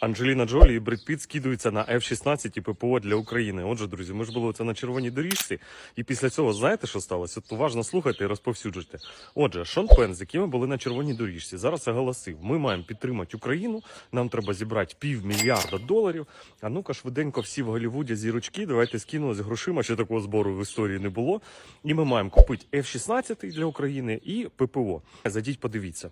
Анджеліна Джолі і Бред Піт скидуються на F-16 і ППО для України. Отже, друзі, ми ж були це на червоній доріжці, і після цього знаєте, що сталося? От уважно слухайте і розповсюджуйте. Отже, Шон Пен, з яким ми були на червоній доріжці, зараз оголосив: ми маємо підтримати Україну. Нам треба зібрати півмільярда доларів. А ну-ка, швиденько всі в Голлівуді зірочки. Давайте скинули з грошима. Ще такого збору в історії не було. І ми маємо купити F-16 для України і ППО. Зайдіть, подивіться.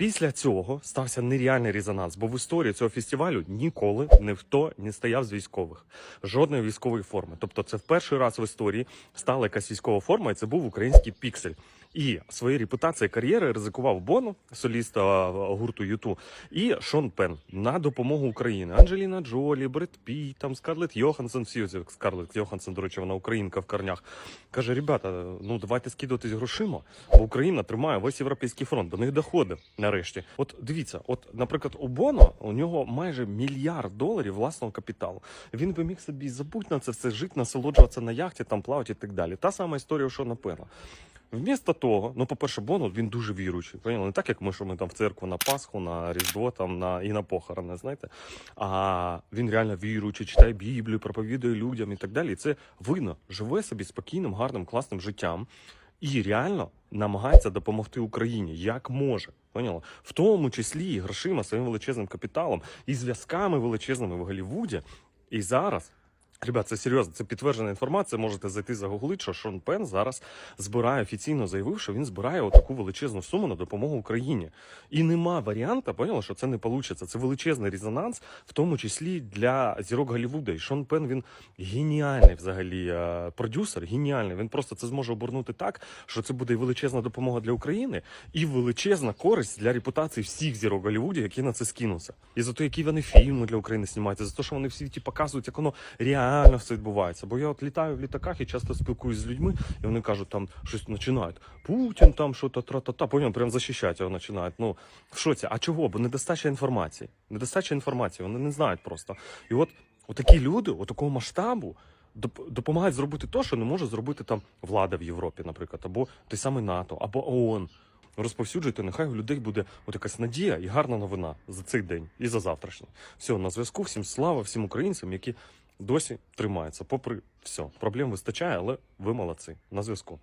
Після цього стався нереальний резонанс, бо в історії цього фестивалю ніколи ніхто не стояв з військових, жодної військової форми. Тобто, це в перший раз в історії стала якась військова форма, і це був український піксель. І своєю репутацією кар'єри ризикував Боно, соліста е, гурту Юту, і Шон Пен на допомогу Україні. Анджеліна Джолі, Бред Піт, там Скарлетт Йоханссон, всі Скарлетт Йоханссон, до речі, вона українка в корнях. Каже: ребята, ну давайте скидуватись грошима, бо Україна тримає весь європейський фронт, до них доходить нарешті. От дивіться, от, наприклад, у Боно у нього майже мільярд доларів власного капіталу. Він би міг собі забути на це все, жити, насолоджуватися на яхті, там плавати і так далі. Та сама історія, Шона Пена. Вмісто того, ну, по-перше, Боно він дуже віруючий. Поняли? Не так, як ми, що ми там в церкву на Пасху, на Різдво там, на, і на похорони, знаєте. А він реально віруючий, читає Біблію, проповідує людям і так далі. І це видно, живе собі спокійним, гарним, класним життям. І реально намагається допомогти Україні як може. Поняла? В тому числі і грошима, своїм величезним капіталом, і зв'язками величезними в Голлівуді. І зараз Ребят, це серйозно, це підтверджена інформація. Можете зайти загуглити, що Шон Пен зараз збирає офіційно заявив, що він збирає отаку величезну суму на допомогу Україні. І нема варіанта, поняла, що це не вийде. Це величезний резонанс, в тому числі для зірок Голлівуда. І Шон Пен він геніальний взагалі е, продюсер, геніальний. Він просто це зможе обернути так, що це буде і величезна допомога для України, і величезна користь для репутації всіх зірок Голлівуді, які на це скинуться. І за те, які вони фільми для України знімають, і за те, що вони в світі показують, як воно реально все відбувається. Бо я от літаю в літаках і часто спілкуюсь з людьми, і вони кажуть, там щось починають. Путін там що то тра-та-та, поняв, прям захищати його починають. Ну в шоці. А чого? Бо недостача інформації. Недостача інформації, вони не знають просто. І от такі люди, от такого масштабу. Допомагають зробити те, що не може зробити там влада в Європі, наприклад, або той самий НАТО, або ООН. Розповсюджуйте, нехай у людей буде от якась надія і гарна новина за цей день і за завтрашній. Все, на зв'язку. Всім слава, всім українцям, які досі тримається. Попри все, проблем вистачає, але ви молодці. На зв'язку.